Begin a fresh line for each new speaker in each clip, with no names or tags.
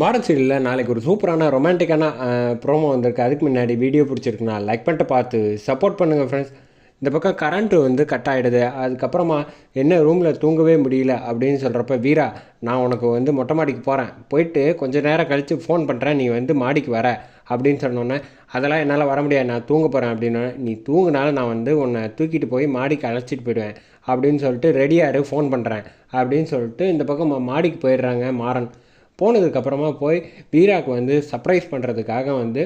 Model சீரியலில் நாளைக்கு ஒரு சூப்பரான ரொமான்டிக்கான ப்ரோமோ வந்திருக்கு. அதுக்கு முன்னாடி வீடியோ பிடிச்சிருக்குண்ணா லைக் பண்ணிட்டு பார்த்து சப்போர்ட் பண்ணுங்கள் ஃப்ரெண்ட்ஸ் இந்த பக்கம் கரண்ட்டு வந்து கட் ஆகிடுது அதுக்கப்புறமா என்ன ரூமில் தூங்கவே முடியல அப்படின்னு சொல்கிறப்ப வீரா நான் உனக்கு வந்து மொட்டை மாடிக்கு போகிறேன் போயிட்டு கொஞ்சம் நேரம் கழித்து ஃபோன் பண்ணுறேன் நீ வந்து மாடிக்கு வர. அப்படின்னு சொன்னோன்னே அதெல்லாம் என்னால் வர முடியாது. நான் தூங்க போகிறேன் அப்படின்னு நீ தூங்கினாலும் நான் வந்து உன்னை தூக்கிட்டு போய் மாடிக்கு அழைச்சிட்டு போயிடுவேன். அப்படின்னு சொல்லிட்டு ரெடியாரு ஃபோன் பண்ணுறேன் அப்படின்னு சொல்லிட்டு இந்த பக்கம் மாடிக்கு போயிடுறாங்க மாறன். போனதுக்கப்புறமா போய் வீராக்கு வந்து சர்ப்ரைஸ் பண்ணுறதுக்காக வந்து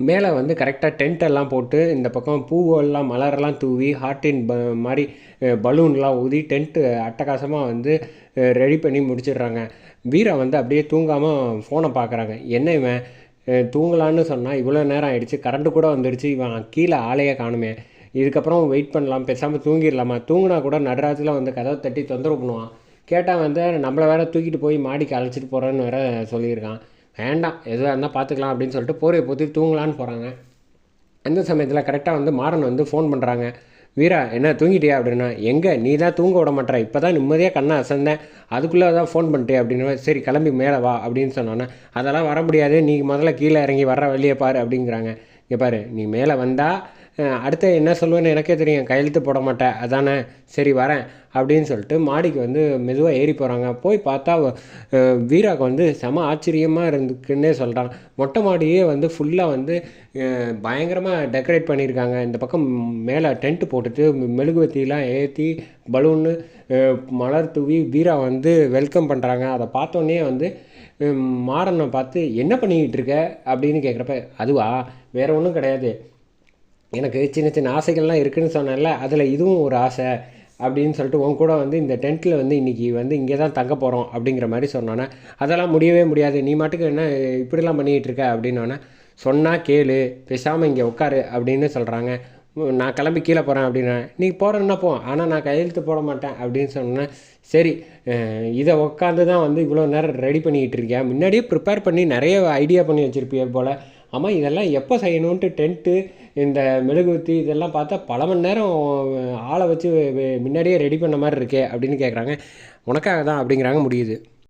மேலே வந்து கரெக்டாக டென்ட் எல்லாம் போட்டு இந்த பக்கம் பூவெல்லாம் மலரெல்லாம் தூவி ஹார்ட்டின் ப மாதிரி பலூன்லாம் ஊதி டென்ட்டு அட்டகாசமாக வந்து ரெடி பண்ணி முடிச்சிடுறாங்க. வீரா வந்து அப்படியே தூங்காமல் ஃபோனை பார்க்குறாங்க என்ன இவன்? தூங்கலான்னு சொன்னால் இவ்வளோ நேரம் ஆயிடுச்சு. கரண்ட்டு கூட வந்துடுச்சு இவன் கீழே ஆளையே காணுமே. இதுக்கப்புறம் வெயிட் பண்ணலாம். பேசாமல் தூங்கிடலாமா? தூங்கினா கூட நடராஜில் வந்து கதவை தட்டி தொந்தரவு பண்ணுவான். கேட்டால் வந்து நம்மளை வேற தூக்கிட்டு போய் மாடிக்கு அழைச்சிட்டு போகிறேன்னு வேறு சொல்லியிருக்கான். வேண்டாம் எதுவாக இருந்தால் பார்த்துக்கலாம் அப்படின்னு சொல்லிட்டு போரையை போற்றி தூங்கலான்னு போகிறாங்க அந்த சமயத்தில் கரெக்டாக வந்து மாறன் வந்து ஃபோன் பண்ணுறாங்க வீரா என்ன தூங்கிட்டியா அப்படின்னா எங்கே? நீ தான் தூங்க விட மாட்டேற. இப்போ தான் நிம்மதியாக கண்ணை அசந்தேன். அதுக்குள்ளே தான் ஃபோன் பண்ணிட்டே அப்படின்னு சரி கிளம்பி மேலே வா அப்படின்னு சொன்னோன்னே அதெல்லாம் வர முடியாது. நீ முதல்ல கீழே இறங்கி வர்ற வழியை பாரு அப்படிங்கிறாங்க. இங்கே பாரு நீ மேலே வந்தால் அடுத்து என்ன சொல்லுவேன்னு எனக்கே தெரியும். கையெழுத்து போட மாட்டேன். அதானே? சரி வரேன். அப்படின்னு சொல்லிட்டு மாடிக்கு வந்து மெதுவாக ஏறி போகிறாங்க போய் பார்த்தா அஹ், வீராக்கு வந்து செம ஆச்சரியமாக இருந்துக்குன்னே சொல்கிறான் மொட்டை மாடியே வந்து ஃபுல்லாக வந்து பயங்கரமாக டெக்கரேட் பண்ணியிருக்காங்க. இந்த பக்கம் மேலே டென்ட்டு போட்டுட்டு மெழுகுவத்திலாம் ஏற்றி பலூன்னு மலர் தூவி வீரா வந்து வெல்கம் பண்ணுறாங்க அதை பார்த்தோன்னே வந்து அஹ், மாறனை பார்த்து என்ன பண்ணிக்கிட்டு இருக்க அப்படின்னு கேட்குறப்ப அதுவா? வேறு ஒன்றும் கிடையாது. எனக்கு சின்ன சின்ன ஆசைகள்லாம் இருக்குதுன்னு சொன்னேன்ல அதில் இதுவும் ஒரு ஆசை அப்படின்னு சொல்லிட்டு உன் கூட வந்து இந்த டென்ட்டில் வந்து இன்றைக்கி வந்து இங்கே தான் தங்க போகிறோம் அப்படிங்கிற மாதிரி சொன்னோன்னே அதெல்லாம் முடியவே முடியாது. நீ மாட்டுக்கு என்ன இப்படிலாம் பண்ணிகிட்டு இருக்க அப்படின்னோடனே சொன்னால் கேளு பேசாமல் இங்கே உட்காரு அப்படின்னு சொல்கிறாங்க நான் கிளம்பி கீழே போகிறேன் அப்படின்னா நீ போகிறேன்னா போ. ஆனால் நான் கையெழுத்து போட மாட்டேன் அப்படின்னு சொன்னேன் சரி இதை உட்காந்து தான் வந்து இவ்வளோ நேரம் ரெடி பண்ணிக்கிட்டு இருக்கேன் முன்னாடியே ப்ரிப்பேர் பண்ணி நிறைய ஐடியா பண்ணி வச்சுருப்பிய போல். ஆமாம் இதெல்லாம் எப்போ செய்யணுன்ட்டு டென்ட்டு இந்த மெழுகுவத்தி இதெல்லாம் பார்த்தா பல மணி நேரம் ஆளை வச்சு முன்னாடியே ரெடி பண்ண மாதிரி இருக்கே அப்படின்னு கேட்குறாங்க உனக்காக தான் அப்படிங்கிறாங்க முடியுது.